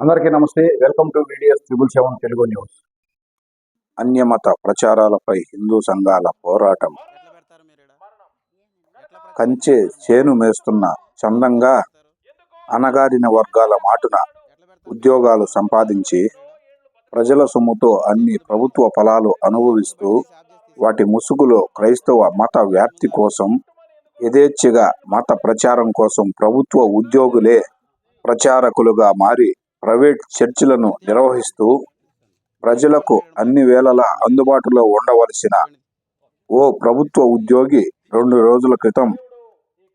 అందరికీ నమస్తే. Welcome to videos triple seven Telugu news. అన్యమత ప్రచారాలపై హిందూ సంఘాల పోరాటం. కంచె చేను మేస్తున్న చందంగా అనగారిన వర్గాల మాటున ఉద్యోగాలు సంపాదించి ప్రజల సొమ్ముతో అన్ని ప్రభుత్వ ఫలాలు అనుభవిస్తూ వాటి ముసుగులో క్రైస్తవ మత వ్యాప్తి కోసం యథేచ్ఛగా మత ప్రచారం కోసం ప్రభుత్వ ఉద్యోగులే ప్రచారకులుగా మారి ప్రైవేట్ చర్చిలను నిర్వహిస్తూ ప్రజలకు అన్ని వేళలా అందుబాటులో ఉండవలసిన ఓ ప్రభుత్వ ఉద్యోగి రెండు రోజుల క్రితం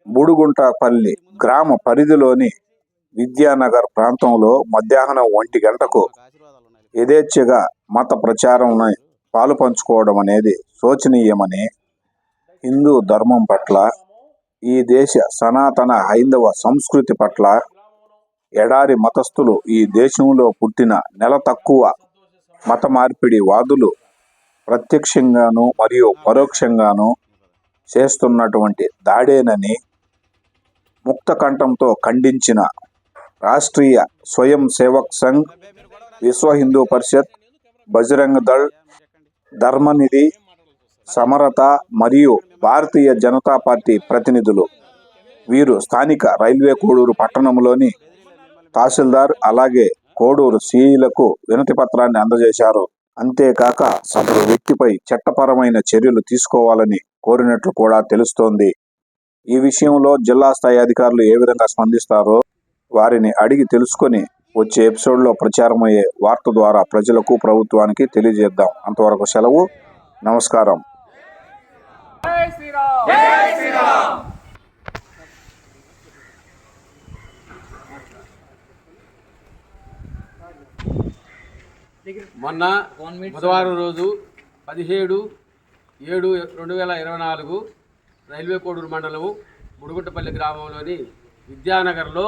బుడుగుంటపల్లి గ్రామ పరిధిలోని విద్యానగర్ ప్రాంతంలో మధ్యాహ్నం ఒంటి గంటకు యథేచ్ఛగా మత ప్రచారం పాలు పంచుకోవడం అనేది శోచనీయమని హిందూ ధర్మం పట్ల ఈ దేశ సనాతన హైందవ సంస్కృతి పట్ల ఎడారి మతస్థులు ఈ దేశంలో పుట్టిన నెల తక్కువ మత మార్పిడి వాదులు ప్రత్యక్షంగాను మరియు పరోక్షంగాను చేస్తున్నటువంటి దాడేనని ముక్త కంఠంతో ఖండించిన రాష్ట్రీయ స్వయం సేవక్ సంఘ్ విశ్వ హిందూ పరిషత్ బజరంగ్ దళ్ ధర్మనిధి సమరత మరియు భారతీయ జనతా పార్టీ ప్రతినిధులు. వీరు స్థానిక రైల్వే కోడూరు పట్టణంలోని తహసీల్దార్ అలాగే కోడూరు సీఈలకు వినతి పత్రాన్ని అందజేశారు. అంతేకాక సదరు వ్యక్తిపై చట్టపరమైన చర్యలు తీసుకోవాలని కోరినట్లు కూడా తెలుస్తోంది. ఈ విషయంలో జిల్లా స్థాయి అధికారులు ఏ విధంగా స్పందిస్తారో వారిని అడిగి తెలుసుకొని వచ్చే ఎపిసోడ్లో ప్రచారమయ్యే వార్త ద్వారా ప్రజలకు ప్రభుత్వానికి తెలియజేద్దాం. అంతవరకు సెలవు. నమస్కారం. మొన్న బుధవారం రోజు పదిహేడు ఏడు రెండు వేల ఇరవై నాలుగు రైల్వే కోడూరు మండలం బుడుగుంటపల్లి గ్రామంలోని విద్యానగర్లో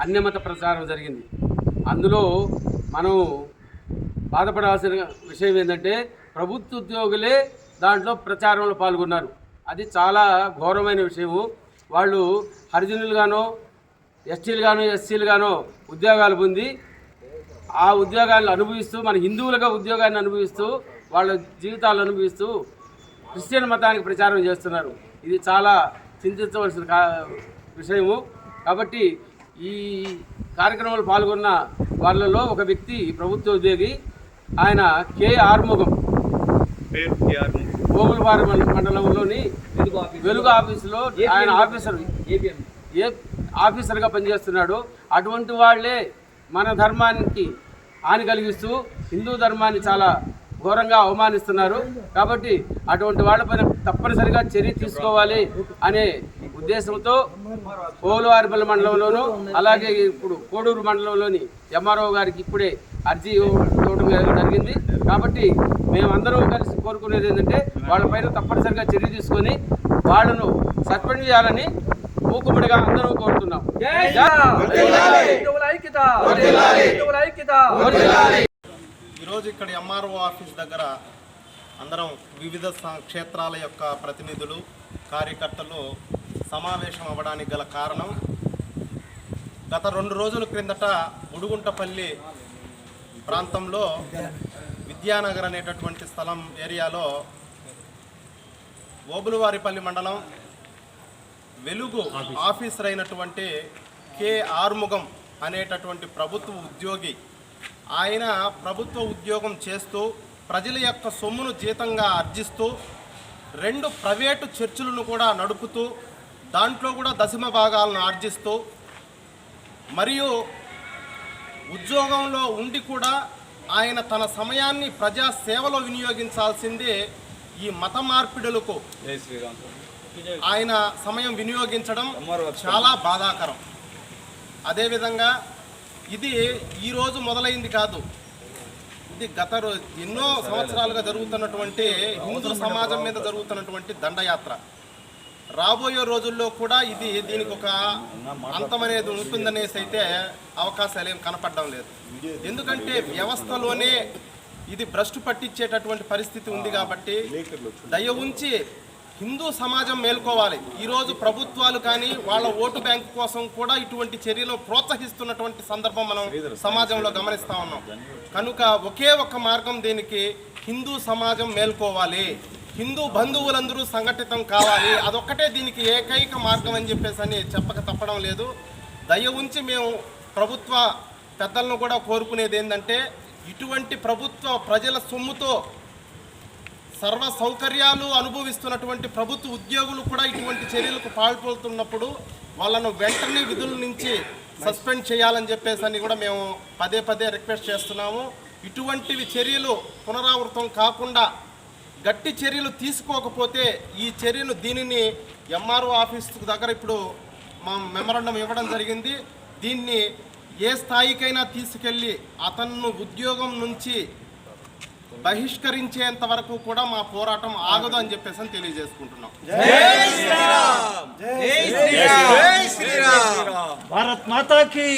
అన్యమత ప్రచారం జరిగింది. అందులో మనం బాధపడాల్సిన విషయం ఏంటంటే ప్రభుత్వ ఉద్యోగులే దాంట్లో ప్రచారంలో పాల్గొన్నారు. అది చాలా ఘోరమైన విషయము. వాళ్ళు హరిజనులుగానో ఎస్టీలుగానో ఎస్సీలుగానో ఉద్యోగాలు పొంది ఆ ఉద్యోగాలను అనుభవిస్తూ మన హిందువులుగా ఉద్యోగాన్ని అనుభవిస్తూ వాళ్ళ జీవితాలు అనుభవిస్తూ క్రిస్టియన్ మతానికి ప్రచారం చేస్తున్నారు. ఇది చాలా చింతించవలసిన కా విషయము. కాబట్టి ఈ కార్యక్రమంలో పాల్గొన్న వాళ్ళలో ఒక వ్యక్తి ప్రభుత్వ ఉద్యోగి ఆయన కె ఆర్ముగం ఓగులవారి మండ- మండలంలోని వెలుగు ఆఫీసులో ఆయన ఆఫీసర్. ఏ ఆఫీసర్గా పనిచేస్తున్నాడు. అటువంటి వాళ్ళే మన ధర్మానికి హాని కలిగిస్తూ హిందూ ధర్మాన్ని చాలా ఘోరంగా అవమానిస్తున్నారు. కాబట్టి అటువంటి వాళ్ళపైన తప్పనిసరిగా చర్య తీసుకోవాలి అనే ఉద్దేశంతో పోలువారిపల్లి మండలంలోను అలాగే ఇప్పుడు కోడూరు మండలంలోని ఎంఆర్ఓ గారికి ఇప్పుడే అర్జీ ఇవ్వడం జరిగింది. కాబట్టి మేమందరూ కలిసి కోరుకునేది ఏంటంటే వాళ్ళపైన తప్పనిసరిగా చర్య తీసుకొని వాళ్ళను సస్పెండ్ చేయాలని మూకుమ్మడిగా అందరూ కోరుతున్నాం. ఈరోజు ఇక్కడ ఎంఆర్ఓ ఆఫీస్ దగ్గర అందరం వివిధ క్షేత్రాల యొక్క ప్రతినిధులు కార్యకర్తలు సమావేశం అవ్వడానికి గల కారణం గత రెండు రోజుల క్రిందట ఉడుగుంటపల్లి ప్రాంతంలో విద్యానగర్ అనేటటువంటి స్థలం ఏరియాలో ఓబులవారిపల్లి మండలం వెలుగు ఆఫీసర్ అయినటువంటి కె ఆర్ముగం అనేటటువంటి ప్రభుత్వ ఉద్యోగి. ఆయన ప్రభుత్వ ఉద్యోగం చేస్తూ ప్రజల యొక్క సొమ్మును జీతంగా ఆర్జిస్తూ రెండు ప్రైవేటు చర్చిలను కూడా నడుపుతూ దాంట్లో కూడా దశమ భాగాలను ఆర్జిస్తూ మరియు ఉద్యోగంలో ఉండి కూడా ఆయన తన సమయాన్ని ప్రజా సేవలో వినియోగించాల్సిందే ఈ మత మార్పిడులకు. ఆయన సమయం వినియోగించడం చాలా బాధాకరం. అదేవిధంగా ఇది ఈరోజు మొదలైంది కాదు. ఇది గత ఎన్నో సంవత్సరాలుగా జరుగుతున్నటువంటి హిందూ సమాజం మీద జరుగుతున్నటువంటి దండయాత్ర. రాబోయే రోజుల్లో కూడా ఇది దీనికి ఒక అంతం అనేది ఉంటుందనేసి అయితే అవకాశాలు ఏం కనపడడం లేదు. ఎందుకంటే వ్యవస్థలోనే ఇది భ్రష్టు పట్టించేటటువంటి పరిస్థితి ఉంది కాబట్టి దయ ఉంచి హిందూ సమాజం మేల్కోవాలి. ఈరోజు ప్రభుత్వాలు కానీ వాళ్ళ ఓటు బ్యాంక్ కోసం కూడా ఇటువంటి చర్యలు ప్రోత్సహిస్తున్నటువంటి సందర్భం మనం సమాజంలో గమనిస్తా ఉన్నాం. కనుక ఒకే ఒక్క మార్గం దీనికి హిందూ సమాజం మేల్కోవాలి. హిందూ బంధువులందరూ సంఘటితం కావాలి. అదొక్కటే దీనికి ఏకైక మార్గం అని చెప్పేసి అని చెప్పక తప్పడం లేదు. దయ ఉంచి మేము ప్రభుత్వ పెద్దలను కూడా కోరుకునేది ఏంటంటే ఇటువంటి ప్రభుత్వ ప్రజల సొమ్ముతో సర్వ సౌకర్యాలు అనుభవిస్తున్నటువంటి ప్రభుత్వ ఉద్యోగులు కూడా ఇటువంటి చర్యలకు పాల్పడుతున్నప్పుడు వాళ్ళను వెంటనే విధుల నుంచి సస్పెండ్ చేయాలని చెప్పేసి అని కూడా మేము పదే పదే రిక్వెస్ట్ చేస్తున్నాము. ఇటువంటివి చర్యలు పునరావృతం కాకుండా గట్టి చర్యలు తీసుకోకపోతే ఈ చర్యలు దీనిని ఎంఆర్ఓ ఆఫీస్ దగ్గర ఇప్పుడు మా మెమరాండం ఇవ్వడం జరిగింది. దీన్ని ఏ స్థాయికైనా తీసుకెళ్ళి అతన్ను ఉద్యోగం నుంచి బహిష్కరించేంత వరకు కూడా మా పోరాటం ఆగదు అని చెప్పేసి అని తెలియజేసుకుంటున్నాం. భారత్ మాతాకి!